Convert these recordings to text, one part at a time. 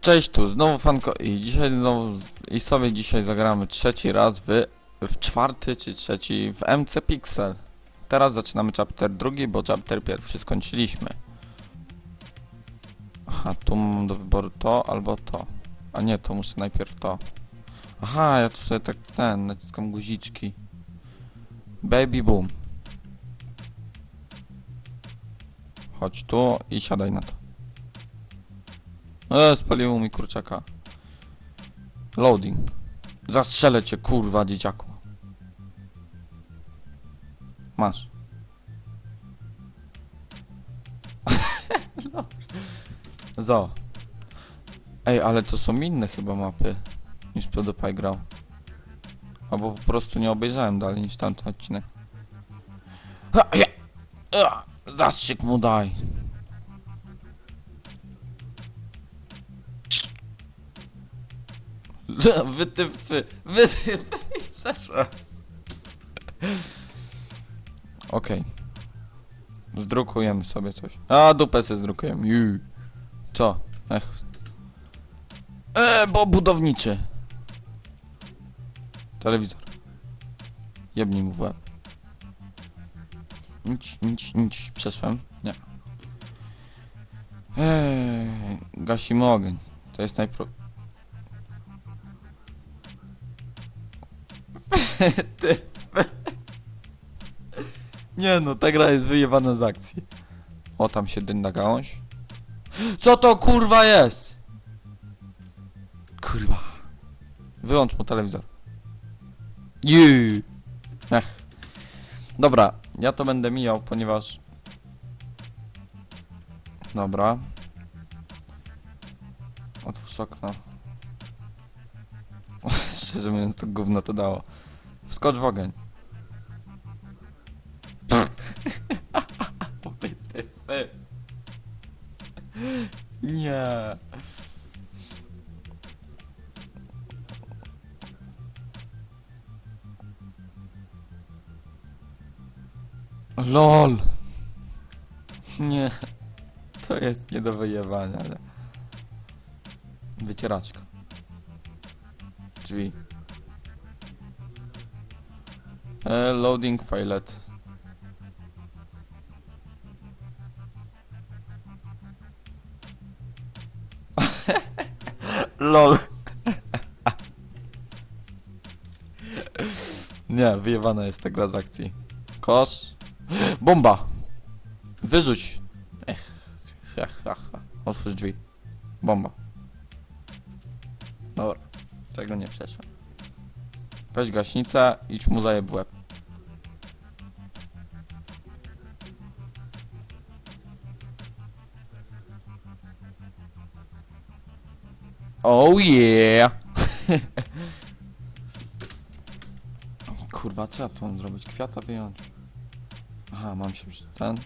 Cześć tu, znowu Fanko i dzisiaj znowu i sobie dzisiaj zagramy trzeci raz w, w czwarty czy trzeci w MC Pixel. Teraz zaczynamy chapter drugi, bo chapter pierwszy skończyliśmy. Aha, tu mam do wyboru to albo to. A nie, to muszę najpierw to. Aha, ja tu sobie tak ten, naciskam guziczki. Baby boom. Chodź tu i siadaj na to. E, spaliło mi kurczaka. Loading. Zastrzelę cię, kurwa, dzieciaku. Masz. No. Zo. Ej, ale to są inne chyba mapy niż PewDiePie grał. Albo po prostu nie obejrzałem dalej niż tamten odcinek. Ha, ja. Zastrzyk mu daj. Wytyfy, wytyfy i przeszła. Okej. Zdrukujemy sobie coś. A, dupę se zdrukujemy. Ju. Co? Ech. E, bo budowniczy. Telewizor. Jebnij mu w łeb. Nic, nic, nic. Przeszłem? Nie. Eee, gasimy ogień. To jest najpro... Nie no, ta gra jest wyjebana z akcji. O, tam się dynda gałąź. Co to kurwa jest? Kurwa. Wyłącz mu telewizor. Juu. Ech. Dobra, ja to będę mijał, ponieważ... Dobra. Otwórz okno. Szczerze mówiąc, to gówno to dało. Wskocz w ogień. Nie. LOL. Nie. To jest nie do wyjebania, ale... Wycieraczka. Drzwi. E, loading failet. LOL. Nie, wyjebana jest ta gra z akcji. Kosz. Bomba. Wyrzuć. Ech. Ach, ach, ach. Otwórz drzwi. Bomba. Dobra. Tego nie przeszłem. Weź gaśnicę, idź mu zajeb w łeb. Oh yeah! Kurwa, co ja tu mam zrobić? Kwiata wyjąć. Aha, mam się ten.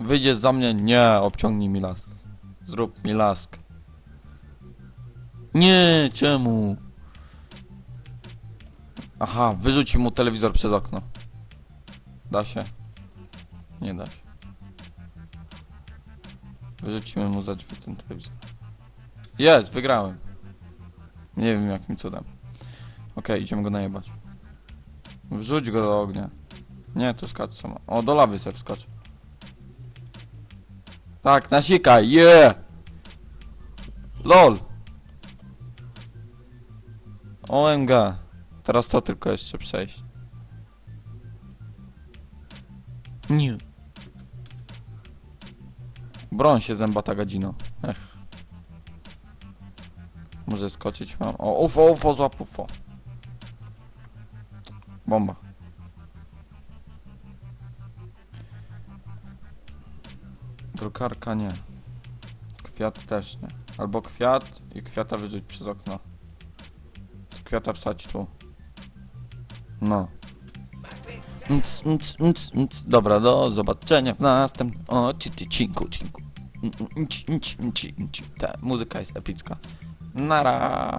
Wyjdziesz za mnie? Nie, obciągnij mi lask. Zrób mi lask. Nie, czemu? Aha, wyrzuci mu telewizor przez okno. Da się? Nie da się. Wyrzucimy mu za drzwi ten telewizor. Jest, wygrałem. Nie wiem jakim cudem. Okej, idziemy go najebać. Wrzuć go do ognia. Nie, to skacz sama. O, do lawy se wskocz. Tak, nasikaj, yeah! LOL! OMG. Teraz to tylko jeszcze przejść. Nie. Broń się zębata gadzino. Ech. Może skoczyć mam. O, ufo, ufo, złap ufo. Bomba. Drukarka nie. Kwiat też nie. Albo kwiat i kwiata wyrzuć przez okno. Kwiata wsadź tu. No. Dobra, do zobaczenia w następnym odcinku. cinku. Ta muzyka jest epicka. Nara.